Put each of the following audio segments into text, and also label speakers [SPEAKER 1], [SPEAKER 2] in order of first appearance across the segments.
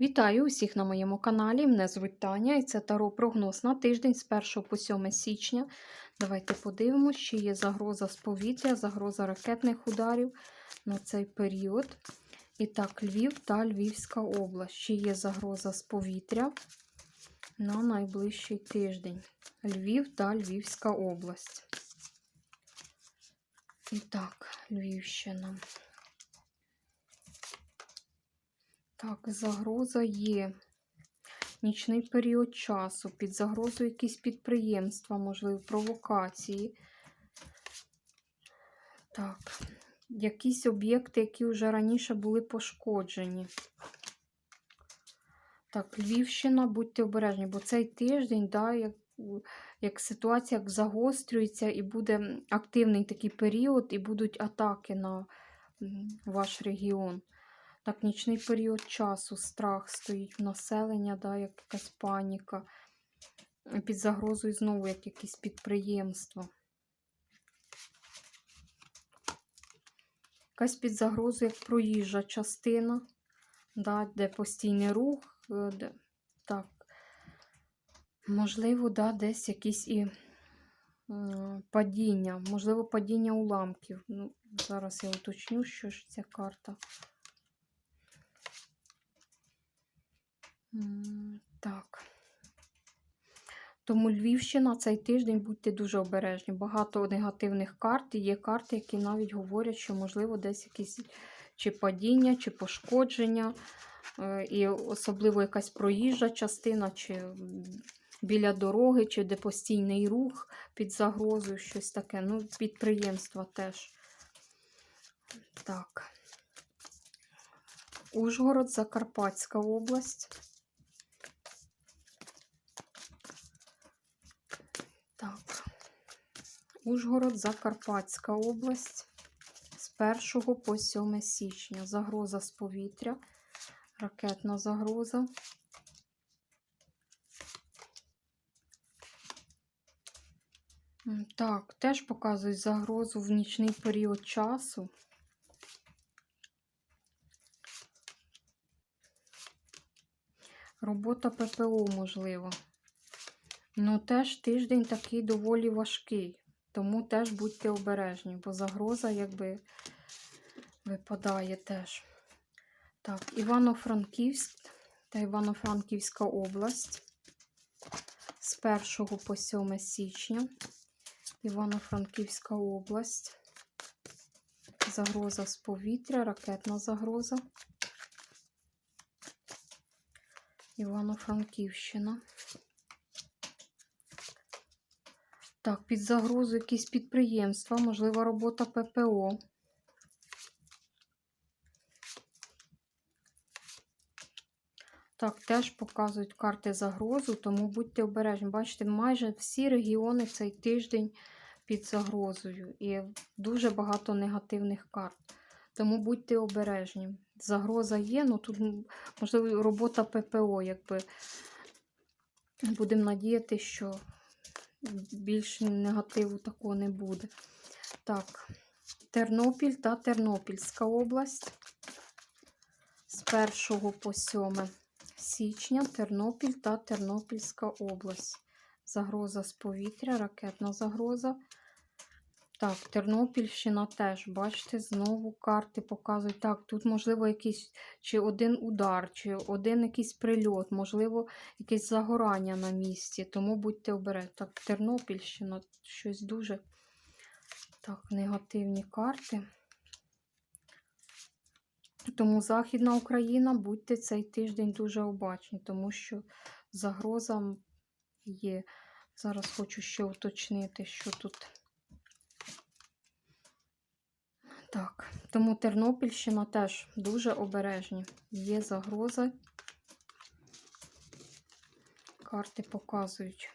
[SPEAKER 1] Вітаю усіх на моєму каналі. Мене звуть Таня і це Таро прогноз на тиждень з 1 по 7 січня. Давайте подивимось, чи є загроза з повітря, загроза ракетних ударів на цей період. І так, Львів та Львівська область. Чи є загроза з повітря на найближчий тиждень? Львів та Львівська область. І так, Львівщина. Так, загроза є. Нічний період часу. Під загрозою якісь підприємства, можливо, провокації. Так, якісь об'єкти, які вже раніше були пошкоджені. Так, Львівщина, будьте обережні, бо цей тиждень, да, як, як ситуація як загострюється, і буде активний такий період, і будуть атаки на ваш регіон. Так, нічний період часу, страх стоїть в населення, да, як якась паніка. Під загрозою знову як якісь підприємства. Якась під загрозою як проїжджа частина, да, де постійний рух. е, Де, так, можливо, да, десь якісь і м, падіння, можливо, падіння уламків. Ну, зараз я уточню, що ж ця карта. Так. Тому Львівщина цей тиждень будьте дуже обережні. Багато негативних карт. Є карти, які навіть говорять, що, можливо, десь якісь чи падіння, чи пошкодження, е, і особливо якась проїжджа частина, чи біля дороги, чи де постійний рух під загрозою, щось таке. Ну, підприємства теж. Так. Ужгород, Закарпатська область. Так. Ужгород, Закарпатська область з 1 по 7 січня. Загроза з повітря, ракетна загроза. Так, теж показують загрозу в нічний період часу. Робота ППО можливо. Ну, теж тиждень такий доволі важкий. Тому теж будьте обережні, бо загроза якби випадає теж. Так, Івано-Франківськ та Івано-Франківська область з 1 по 7 січня. Івано-Франківська область. Загроза з повітря, ракетна загроза. Івано-Франківщина. Так, під загрозу якісь підприємства, можливо, робота ППО. Так, теж показують карти загрозу, тому будьте обережні. Бачите, майже всі регіони цей тиждень під загрозою. І дуже багато негативних карт. Тому будьте обережні. Загроза є, ну тут, можливо, робота ППО, якби будемо надіяти, що більш негативу такого не буде. Так, Тернопіль та Тернопільська область з 1 по 7 січня Тернопіль та Тернопільська область. Загроза з повітря, ракетна загроза. Так, Тернопільщина теж, бачите, знову карти показують. Так, тут, можливо, якийсь чи один удар, чи один якийсь прильот, можливо, якесь загорання на місці. Тому будьте обережні. Так, Тернопільщина, щось дуже так, негативні карти. Тому Західна Україна, будьте цей тиждень дуже обачні, тому що загроза є. Зараз хочу ще уточнити, що тут. Так, тому Тернопільщина теж дуже обережні. Є загроза. Карти показують.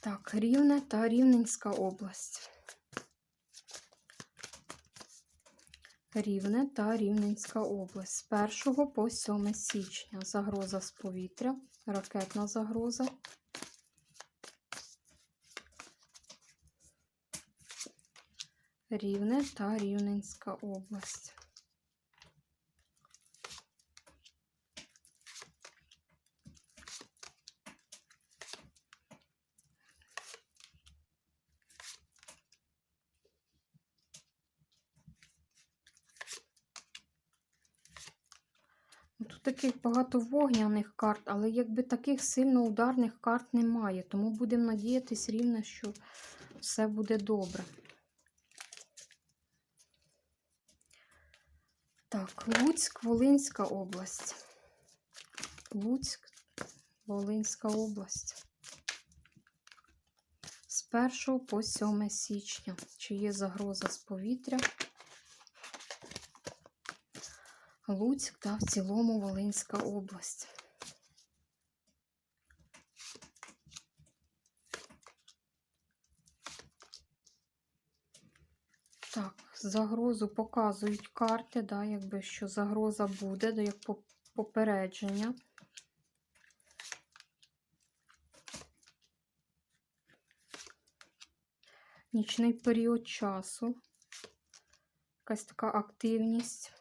[SPEAKER 1] Так, Рівне та Рівненська область. Рівне та Рівненська область. З 1 по 7 січня. Загроза з повітря, ракетна загроза. Рівне та Рівненська область. Ну, тут таких багато вогняних карт, але якби таких сильно ударних карт немає, тому будемо надіятись рівно, що все буде добре. Так, Луцьк, Волинська область. Луцьк, Волинська область. З 1 по 7 січня. Чи є загроза з повітря? Луцьк та в цілому Волинська область. Так, загрозу показують карти, да, якби що загроза буде, як попередження. Нічний період часу. Якась така активність.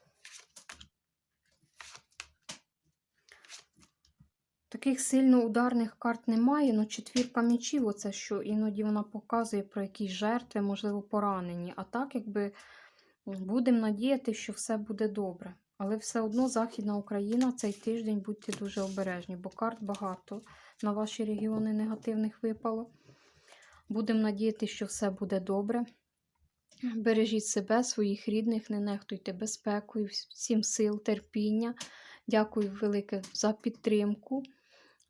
[SPEAKER 1] Таких сильно ударних карт немає, але четвірка мечів, оце що іноді вона показує про якісь жертви, можливо, поранені. А так, якби будемо надіяти, що все буде добре. Але все одно Західна Україна цей тиждень будьте дуже обережні, бо карт багато на ваші регіони негативних випало. Будемо надіятися, що все буде добре. Бережіть себе, своїх рідних, не нехтуйте безпекою, всім сил, терпіння. Дякую велике за підтримку.